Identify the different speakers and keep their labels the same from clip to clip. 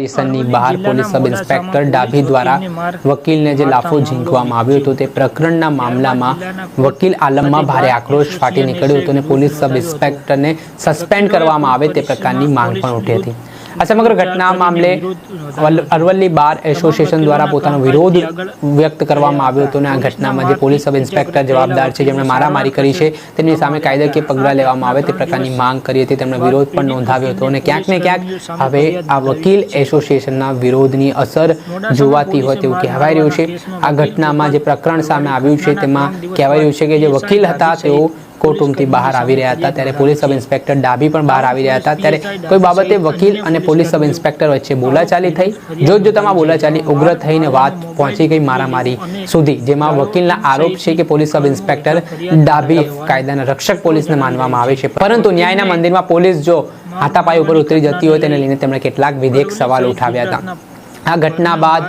Speaker 1: સ્ટેશનની બહાર police sub inspector Dabhi દ્વારા વકીલને જે લાફો ઝીંકવામાં આવ્યો હતો તે પ્રકરણના મામલામાં વકીલ આલમમાં ભારે આક્રોશ ફાટી નીકળ્યો હતો અને પોલીસ સબ ઇન્સ્પેક્ટરને સસ્પેન્ડ કરવામાં આવે તે પ્રકારની માંગ પણ ઉઠી હતી. આ સમગ્ર ઘટના મામલે અરવલ્લી બાર એસોસિએશન દ્વારા પોતાનો વિરોધ વ્યક્ત કરવામાં આવ્યો હતો અને આ ઘટનામાં જે પોલીસ સબ ઇન્સ્પેક્ટર જવાબદાર છે જેમણે મારામારી કરી છે તેમની સામે કાયદાકીય પગલાં લેવામાં આવે તે પ્રકારની માંગ કરી હતી તેમણે વિરોધ પણ નોંધાવ્યો હતો અને ક્યાંક ને ક્યાંક હવે આ વકીલ એસોસિએશનના વિરોધની અસર જોવાતી હોય તેવું કહેવાય રહ્યું છે. આ ઘટનામાં જે પ્રકરણ સામે આવ્યું છે તેમાં કહેવાય રહ્યું છે કે જે વકીલ હતા તેઓ કોર્ટરૂમથી બહાર આવી રહ્યા હતા. ત્યારે પોલીસ સબ ઇન્સ્પેક્ટર ડાભી પણ બહાર આવી રહ્યા હતા. ત્યારે કોઈ બાબતે વકીલ અને પોલીસ સબ ઇન્સ્પેક્ટર વચ્ચે બોલાચાલી થઈ. જોત જોતામાં બોલાચાલી ઉગ્ર થઈને વાત પહોંચી ગઈ મારામારી સુધી, જેમાં વકીલના આરોપ છે કે પોલીસ સબ ઇન્સ્પેક્ટર ડાભી કાયદાના રક્ષક પોલીસને માનવામાં આવે છે. પરંતુ ન્યાયના મંદિરમાં પોલીસ જો હાથાપાઈ ઉપર ઉતરી જતી હોય, તેને લઈને તેમણે કેટલાક વિધેયક સવાલ ઉઠાવ્યા હતા. આ ઘટના બાદ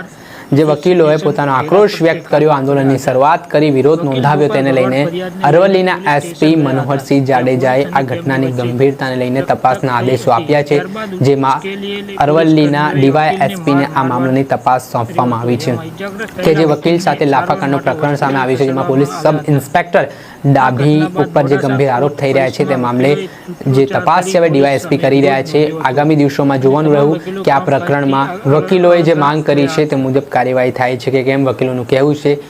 Speaker 1: જે વકીલોએ પોતાનો આક્રોશ વ્યક્ત કર્યો, આંદોલનની શરૂઆત કરી, વિરોધ નોંધાવ્યો તેને લઈને. અરવલ્લીના એસપી મનોહરસિંહ જાડેજાએ આ ઘટનાની ગંભીરતાને લઈને તપાસના આદેશો આપ્યા છે, જેમાં અરવલ્લીના ડીવાય એસપીને આ મામલાની તપાસ સોંપવામાં આવી છે. કે જે વકીલ સાથે લાફાકાંડનું પ્રકરણ સામે આવ્યું છે, જેમાં પોલીસ સબ ઇન્સ્પેક્ટર ડાભી ઉપર જે ગંભીર આરોપ થઈ રહ્યા છે, તે મામલે જે તપાસ છે, હવે ડીવાયએસપી કરી રહ્યા છે. આગામી દિવસોમાં જોવાનું રહ્યું કે આ પ્રકરણમાં વકીલોએ જે માંગ કરી છે, તે મુજબ કાર્યવાહી થાય છે કે કેમ? વકીલોનું કહેવું છે.